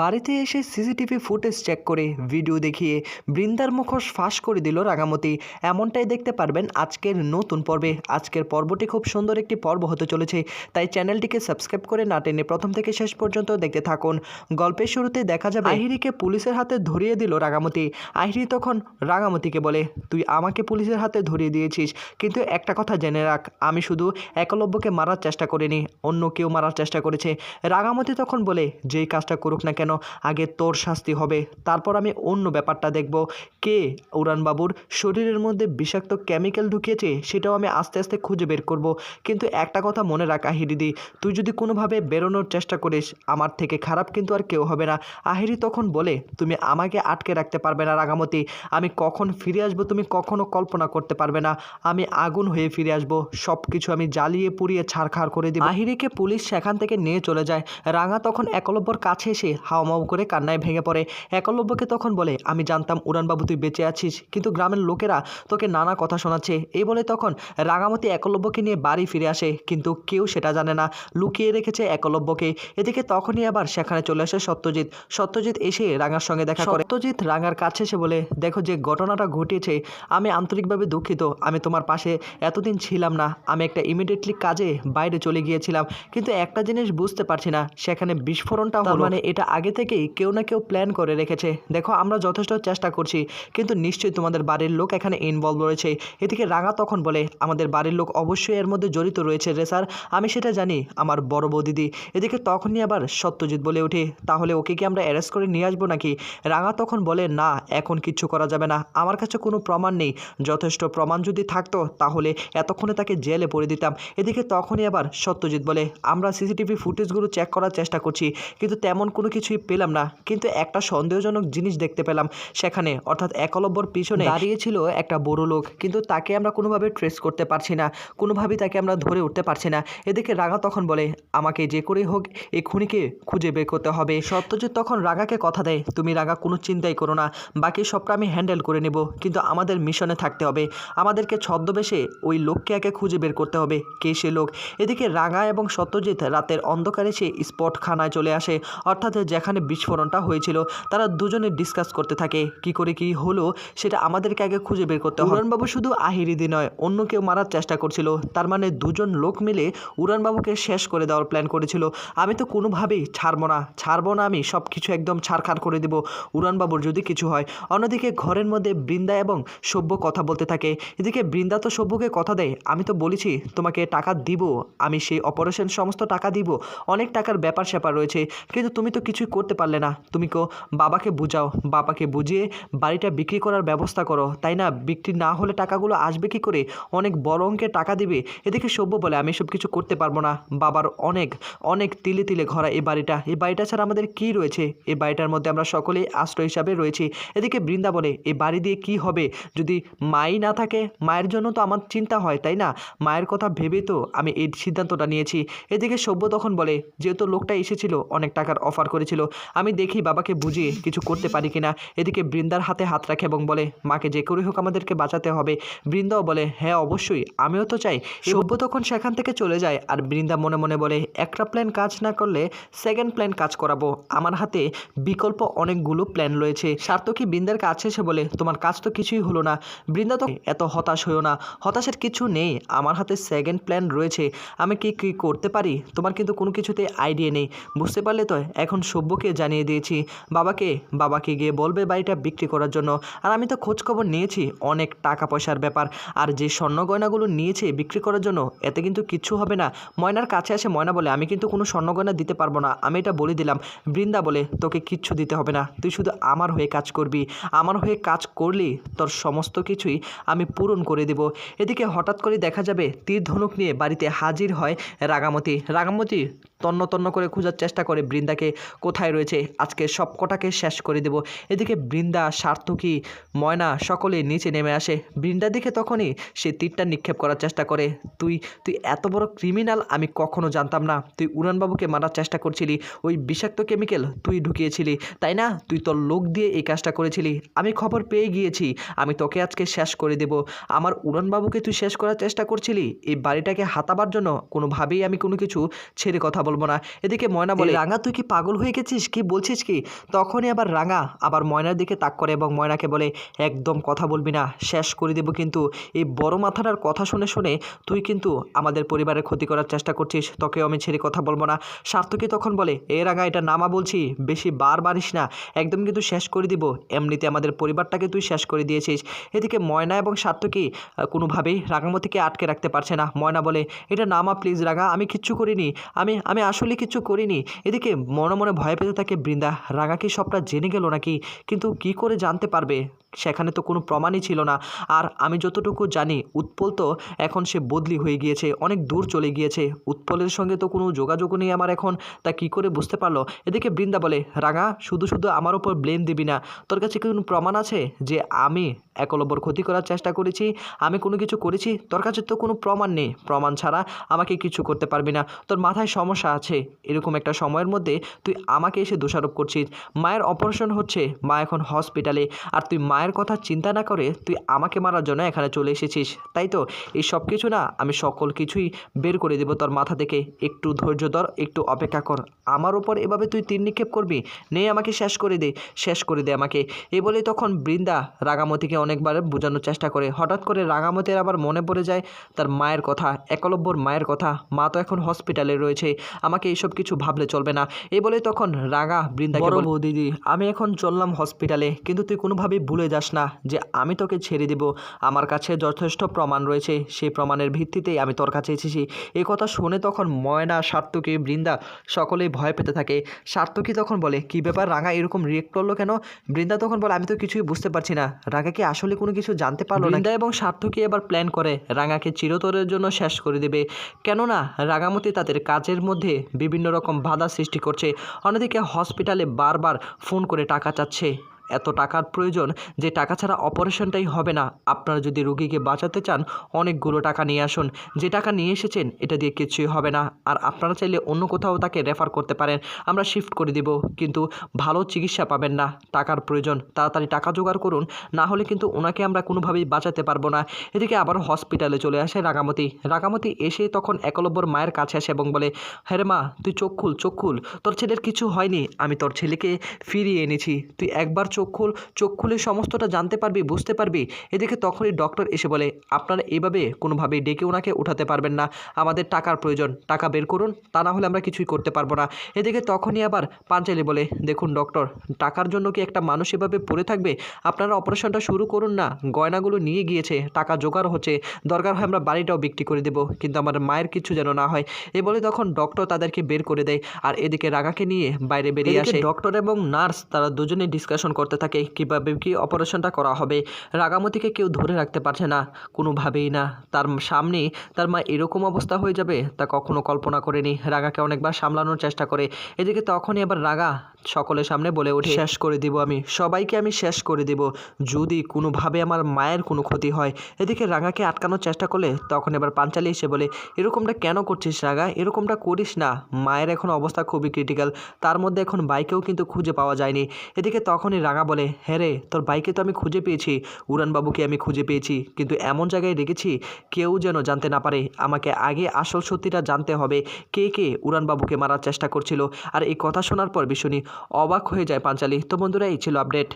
বাড়িতে এসে CCTV footage check করে ভিডিও দেখিয়ে বৃন্দার মুখোশ ফাঁস করে দিল রাঙামতি। এমনটাই দেখতে পারবেন আজকের নতুন পর্বে। আজকের পর্বটি খুব সুন্দর একটি পর্ব হতে চলেছে, তাই চ্যানেলটিকে সাবস্ক্রাইব করে না টেনে প্রথম থেকে শেষ পর্যন্ত দেখতে থাকুন। গল্পের শুরুতে দেখা যাবে আহিরিকে পুলিশের হাতে ধরিয়ে দিল রাঙামতি। আহিরি তখন রাঙামতিকে বলে, তুই আমাকে পুলিশের হাতে ধরিয়ে দিয়েছিস, কিন্তু একটা কথা জেনে রাখ, আমি শুধু একলব্যকে মারার চেষ্টা করিনি, অন্য কেউ মারার চেষ্টা করেছে। রাঙামতি তখন বলে, যেই কাজটা করুক না কেন? আগে তোর শাস্তি হবে। তারপর আমি অন্য ব্যাপারটা দেখব। কে? উড়ানবাবুর শরীরের মধ্যে বিষাক্ত কেমিক্যাল ঢুকিয়েছে, সেটাও আমি আস্তে আস্তে খুঁজে বের করব। কিন্তু একটা কথা মনে রাখ আহিরিদি, তুই যদি কোনোভাবে বেরোনোর চেষ্টা করিস, আমার থেকে খারাপ কিন্তু আর কেউ হবে না। আহিরি তখন বলে, তুমি আমাকে আটকে রাখতে পারবে না, রাঙামতি। আমি কখন ফিরে আসব তুমি কখনো কল্পনা করতে পারবে না। আমি আগুন হয়ে ফিরে আসব। সব কিছু আমি জ্বালিয়ে পুড়িয়ে ছাড়খাড় করে দিই আহিরিকে পুলিশ সেখান থেকে নিয়ে চলে যায়। রাঙা তখন একলব্যর কাছে এসে হাওমাউ করে কান্নায় ভেঙে পড়ে। একলব্যকে তখন বলে আমি জানতাম উড়ানবাবু তুই বেঁচে আছিস কিন্তু গ্রামের লোকেরা তোকে নানা কথা শোনাচ্ছে। এই বলে তখন রাঙামতি একলব্যকে নিয়ে বাড়ি ফিরে আসে কিন্তু কেউ সেটা জানে না। লুকিয়ে রেখেছে একলব্যকে। এদিকে তখনই আবার সেখানে চলে আসে সত্যজিৎ। সত্যজিৎ এসে রাঙার সঙ্গে দেখা করে। সত্যজিৎ রাঙার কাছে এসে বলে দেখো যে ঘটনাটা ঘটিয়েছে আমি আন্তরিকভাবে দুঃখিত। আমি তোমার পাশে এতদিন ছিলাম না। আমি একটা ইমিডিয়েটলি কাজে বাইরে চলে গিয়েছিলাম কিন্তু একটা জিনিস বুঝতে পারছি না সেখানে বিস্ফোরণটা হলো মানে এটা আগে থেকেই কেউ না কেউ প্ল্যান করে রেখেছে। দেখো, আমরা যথেষ্ট চেষ্টা করছি, কিন্তু নিশ্চয়ই তোমাদের বাড়ির লোক এখানে ইনভলভ রয়েছে। এদিকে রাঙা তখন বলে, আমাদের বাড়ির লোক অবশ্যই এর মধ্যে জড়িত রয়েছে রে স্যার আমি সেটা জানি, আমার বড় বৌদিদি। এদিকে তখনই আবার সত্যজিৎ বলে ওঠে, তাহলে ওকে কি আমরা অ্যারেস্ট করে নিয়ে আসব নাকি? রাঙা তখন বলে, না, এখন কিচ্ছু করা যাবে না। আমার কাছে কোনো প্রমাণ নেই। যথেষ্ট প্রমাণ যদি থাকতো, তাহলে এতক্ষণে তাকে জেলে পড়ে দিতাম। এদিকে তখনই আবার সত্যজিৎ বলে, আমরা সিসিটিভি ফুটেজগুলো চেক করার চেষ্টা করছি, কিন্তু তেমন কোনো কিছুই পেলাম না। কিন্তু একটা সন্দেহজনক জিনিস দেখতে পেলাম সেখানে। অর্থাৎ একলব্যর পিছনে দাঁড়িয়েছিল একটা বড় লোক। কিন্তু তাকে আমরা কোনোভাবে ট্রেস করতে পারছি না। কোনোভাবেই তাকে আমরা ধরে উঠতে পারছি না। এদিকে রাগা তখন বলে, আমাকে যে করেই হোক এই খুনিকে খুঁজে বের করতে হবে। সত্যজিৎ তখন রাগাকে কথা দেয়, তুমি রাগা, কোনো চিন্তাই করো না। বাকি সবটা আমি হ্যান্ডেল করে নেব। কিন্তু আমাদের মিশনে থাকতে হবে। আমাদেরকে ছদ্মবেশে ওই লোককে আগে খুঁজে বের করতে হবে। কে সে লোক? এদিকে রাঙা এবং সত্যজিৎ রাতের অন্ধকারে সে স্পট খানায় চলে আসে। অর্থাৎ যেখানে বিস্ফোরণটা হয়েছিল, তারা দুজনে ডিসকাস করতে থাকে। কি করে কি হলো, সেটা আমাদেরকে আগে খুঁজে বের করতে হবে। উড়ানবাবু শুধু আহিরিদি নয়, অন্য কেউ মারার চেষ্টা করছিল। তার মানে দুজন লোক মিলে উড়ানবাবুকে শেষ করে দেওয়ার প্ল্যান করেছিল। আমি তো কোনোভাবেই ছাড়বো না ছাড়বো না আমি সব কিছু একদম ছাড়খাড় করে দেবো। উড়ানবাবুর যদি কিছু হয়, অন্যদিকে ঘরের মধ্যে বৃন্দা এবং সভ্য কথা বলতে থাকে। এদিকে বৃন্দা তো সভ্যকে কথা দেয়, আমি তো বলেছি, তোমাকে টাকা দিব, আমি সেই অপারেশন সমস্ত টাকা দিব, অনেক টাকার ব্যাপার স্যাপার রয়েছে, কিন্তু তুমি তো কিছুই করতে পারলে না। তুমি কো, বাবাকে বুঝাও। বাবাকে বুঝিয়ে বাড়িটা বিক্রি করার ব্যবস্থা করো। তাই না? বিক্রি না হলে টাকাগুলো আসবে কি করে? অনেক বড় অঙ্কের টাকা দিবে। এদিকে সভ্য বলে, আমি সব কিছু করতে পারব না। বাবার অনেক অনেক তিলে তিলে ঘরা এই বাড়িটা। এই বাড়িটা ছাড়া আমাদের কি রয়েছে? এই বাড়িটার মধ্যে আমরা সকলেই আশ্রয় হিসাবে রয়েছি। এদিকে বৃন্দা বলে, এই বাড়ি দিয়ে কি হবে? যদি মাই না থাকে, মায়ের জন্য তো আমার চিন্তা হয়, তাই না? মায়ের কথা ভেবে তো আমি এই সিদ্ধান্তটা নিয়েছি। এদিকে সভ্য তখন বলে, যেহেতু লোকটা এসেছিল, অনেক টাকার অফার করেছিল আমি দেখি বাবাকে বুঝিয়ে কিছু করতে পারি কিনা। এদিকে বৃন্দার হাতে হাত রাখে এবং বলে মাকে যে করে হোক আমাদেরকে বাঁচাতে হবে। বৃন্দাও বলে হ্যাঁ অবশ্যই আমিও তো চাই। সভ্য তখন সেখান থেকে চলে যায় আর বৃন্দা মনে মনে বলে একটা প্ল্যান কাজ না করলে সেকেন্ড প্ল্যান কাজ করাবো। আমার হাতে বিকল্প অনেকগুলো প্ল্যান রয়েছে। সার্থকী বৃন্দার কাছে এসে বলে তোমার কাজ তো কিছুই হলো না। বৃন্দা তো এত হতাশ হয়েও না। হতাশের কিছু নেই আমার হাতে সেকেন্ড প্ল্যান রয়েছে। আমি কি কী করতে পারি? তোমার কিন্তু কোনো কিছুতে আইডিয়া নেই। বুঝতে পারলে তো এখন সভ্যকে জানিয়ে দিয়েছি। বাবাকে বাবাকে গিয়ে বলবে বাড়িটা বিক্রি করার জন্য। আর আমি তো খোঁজখবর নিয়েছি, অনেক টাকা পয়সার ব্যাপার। আর যে স্বর্ণ গয়নাগুলো নিয়েছে বিক্রি করার জন্য, এতে কিন্তু কিচ্ছু হবে না। ময়নার কাছে আসে ময়না বলে, আমি কিন্তু কোনো স্বর্ণ গয়না দিতে পারব না। আমি এটা বলে দিলাম। বৃন্দা বলে, তোকে কিচ্ছু দিতে হবে না। তুই শুধু আমার হয়ে কাজ করবি। আমার হয়ে কাজ করলি, তোর সমস্ত কিছুই আমি পূরণ করে দেব। এদিকে হঠাৎ করে দেখা যাবে, তীর ধনুক নিয়ে বাড়িতে হাজির হয় রাগামতি রাগামতি তন্ন তন্ন করে খোঁজার চেষ্টা করে বৃন্দাকে কোথায় রয়েছে? আজকে সব কটাকে শেষ করে দেব। এদিকে বৃন্দা, সার্থকী, ময়না সকলে নিচে নেমে আসে। বৃন্দা দেখে তখনই সে তীরটা নিক্ষেপ করার চেষ্টা করে। তুই তুই এত বড় ক্রিমিনাল আমি কখনো জানতাম না। তুই উড়ানবাবুকে মারার চেষ্টা করছিলি। ওই বিষাক্ত কেমিক্যাল তুই ঢুকিয়েছিলি, তাই না? তুই তোর লোক দিয়ে এই কাজটা করেছিলি। আমি খবর পেয়ে গিয়েছি। আমি তোকে আজকে শেষ করে দেব। আমার উড়ানবাবুকে তুই শেষ করার চেষ্টা করছিলি? এই বাড়িটাকে হাতাবার জন্য কোনোভাবেই আমি কোনো কিছু ছেড়ে কথা বলব বলব না। এদিকে ময়না বলে রাঙা তুই কি পাগল হয়ে গেছিস? কি বলছিস কি? তখনই আবার রাঙা আবার ময়নার দিকে তাক করে এবং ময়নাকে বলে একদম কথা বলবি না শেষ করে দেবো কিন্তু। এই বড় মাথাটার কথা শুনে শুনে তুই কিন্তু আমাদের পরিবারের ক্ষতি করার চেষ্টা করছিস। তোকেও আমি ছেড়ে কথা বলব না। সার্থকী তখন বলে এ রাঙা এটা নামা বলছি বেশি বার বাড়িস না। একদম কিন্তু শেষ করে দিব। এমনিতে আমাদের পরিবারটাকে তুই শেষ করে দিয়েছিস। এদিকে ময়না এবং সার্থকী কোনোভাবেই রাঙামতিকে আটকে রাখতে পারছে না। ময়না বলে এটা নামা প্লিজ রাঙা আমি কিচ্ছু করিনি। আমি আমি আসলে কিছু করিনি। এদিকে মনে মনে ভয় পেতে থাকে বৃন্দা। রাগা কি সবটা জেনে গেল নাকি, কিন্তু কি করে জানতে পারবে? সেখানে তো কোনো প্রমাণই ছিল না। আর আমি যতটুকু জানি, উৎপল তো এখন সে বদলি হয়ে গিয়েছে, অনেক দূর চলে গিয়েছে। উৎপলের সঙ্গে তো কোনো যোগাযোগ নেই আমার এখন। তা কি করে বুঝতে পারল? এদিকে বৃন্দা বলে, রাঙা, শুধু শুধু আমার ওপর ব্লেম দিবি না। তোর কাছে কি কোনো প্রমাণ আছে যে আমি একলব্যর ক্ষতি করার চেষ্টা করেছি? আমি কোনো কিছু করেছি? তোর কাছে তো কোনো প্রমাণ নেই। প্রমাণ ছাড়া আমাকে কিছু করতে পারবি না। তোর মাথায় সমস্যা আছে। এরকম একটা সময়ের মধ্যে তুই আমাকে এসে দোষারোপ করছিস। মায়ের অপারেশন হচ্ছে মা এখন হসপিটালে আর তুই মায়ের কথা চিন্তা না করে তুই আমাকে মারার জন্য এখানে চলে এসেছিস তাই তো? এই সব কিছু না আমি সকল কিছুই বের করে দেবো তোর মাথা থেকে। একটু ধৈর্য ধর একটু অপেক্ষা কর। আমার ওপর এভাবে তুই তীর নিক্ষেপ করবি? নেই আমাকে শেষ করে দে শেষ করে দে আমাকে। এই বলে তখন বৃন্দা রাগামতিকে অনেকবার বোঝানোর চেষ্টা করে। হঠাৎ করে রাগামতির আবার মনে পড়ে যায় তার মায়ের কথা একলব্যর মায়ের কথা। মা তো এখন হসপিটালে রয়েছে আমাকে এইসব কিছু ভাবলে চলবে না। এই বলে তখন রাগা বৃন্দাকে বড় দিদি আমি এখন চললাম হসপিটালে কিন্তু তুই কোনোভাবেই ভুলে যাস না যে আমি তোকে ছেড়ে দেব। আমার কাছে যথেষ্ট প্রমাণ রয়েছে। সেই প্রমাণের ভিত্তিতেই আমি তোর কাছে এসেছি। এই কথা শুনে তখন ময়না, সার্থকী, বৃন্দা সকলেই ভয় পেতে থাকে। সার্থকী তখন বলে, কি ব্যাপার রাঙা এরকম রিয়েক্ট করল কেন? বৃন্দা তখন বলে, আমি তো কিছুই বুঝতে পারছি না। রাঙা কি আসলে কোনো কিছু জানতে পারল না বৃন্দা এবং সার্থকী এবার প্ল্যান করে, রাঙাকে চিরতরের জন্য শেষ করে দেবে। কেননা রাঙামতি তাদের কাজের মধ্যে বিভিন্ন রকম বাধা সৃষ্টি করছে। অন্যদিকে হসপিটালে বারবার ফোন করে টাকা চাচ্ছে। এত টাকার প্রয়োজন যে টাকা ছাড়া অপারেশনটাই হবে না। আপনারা যদি রোগীকে বাঁচাতে চান, অনেকগুলো টাকা নিয়ে আসুন। যে টাকা নিয়ে এসেছেন, এটা দিয়ে কিছুই হবে না। আর আপনারা চাইলে অন্য কোথাও তাকে রেফার করতে পারেন। আমরা শিফট করে দেব। কিন্তু ভালো চিকিৎসা পাবেন না। টাকার প্রয়োজন। তাড়াতাড়ি টাকা জোগাড় করুন। না হলে কিন্তু ওনাকে আমরা কোনোভাবেই বাঁচাতে পারব না। এদিকে আবার হসপিটালে চলে আসে রাগামতি রাগামতি এসে তখন একলব্যর মায়ের কাছে আসে এবং বলে হ্যাঁ মা, তুই চোখ খুল চোখ খুল। তোর ছেলের কিছু হয়নি। আমি তোর ছেলেকে ফিরিয়ে এনেছি। তুই একবার চোখ খুল চোখ খুলে সমস্তটা জানতে পারবি বুঝতে পারবি। এদিকে তখনই ডক্টর এসে বলে আপনারা এভাবে কোনোভাবেই ডেকে ওনাকে উঠাতে পারবেন না। আমাদের টাকার প্রয়োজন। টাকা বের করুন তা না হলে আমরা কিছুই করতে পারব না। এদিকে তখনই আবার পাঞ্চালি বলে দেখুন ডক্টর টাকার জন্য কি একটা মানুষ এভাবে পড়ে থাকবে? আপনারা অপারেশনটা শুরু করুন না। গয়নাগুলো নিয়ে গিয়েছে টাকা জোগাড় হচ্ছে। দরকার হয় আমরা বাড়িটাও বিক্রি করে দেবো কিন্তু আমার মায়ের কিছু যেন না হয়। এ বলে তখন ডক্টর তাদেরকে বের করে দেয় আর এদিকে রাগাকে নিয়ে বাইরে বেরিয়ে আসে। ডক্টর এবং নার্স তারা দুজনে ডিসকাশন করতে থাকে কীভাবে কি অপারেশনটা করা হবে? রাগামতিকে কেউ ধরে রাখতে পারছে না। কোনোভাবেই না। তার সামনেই তার মা এরকম অবস্থা হয়ে যাবে? তা কখনো কল্পনা করেনি। রাগাকে অনেকবার সামলানোর চেষ্টা করে। এদিকে তখনই আবার রাগা সকলের সামনে বলে ওঠে শেষ করে দিব আমি। সবাইকে আমি শেষ করে দেব। যদি কোনোভাবে আমার মায়ের কোনো ক্ষতি হয়। এদিকে রাগাকে আটকানোর চেষ্টা করলে তখন এবার পাঞ্চালি এসে বলে এরকমটা কেন করছিস রাগা? এরকমটা করিস না। মায়ের এখন অবস্থা খুবই ক্রিটিক্যাল তার মধ্যে এখন বাইকেও কিন্তু খুঁজে পাওয়া যায়নি। এদিকে তখনই রাঙা বলে হ্যাঁ রে, তোর বাইকে তো আমি খুঁজে পেয়েছি। উড়ানবাবুকে আমি খুঁজে পেয়েছি। কিন্তু এমন জায়গায় রেখেছি কেউ যেন জানতে না পারে। আমাকে আগে আসল সত্যিটা জানতে হবে। কে কে উড়ানবাবুকে মারার চেষ্টা করছিল? আর এই কথা শোনার পর ভীষণই অবাক হয়ে যায় পাঞ্চালি। তো বন্ধুরা, এই ছিল আপডেট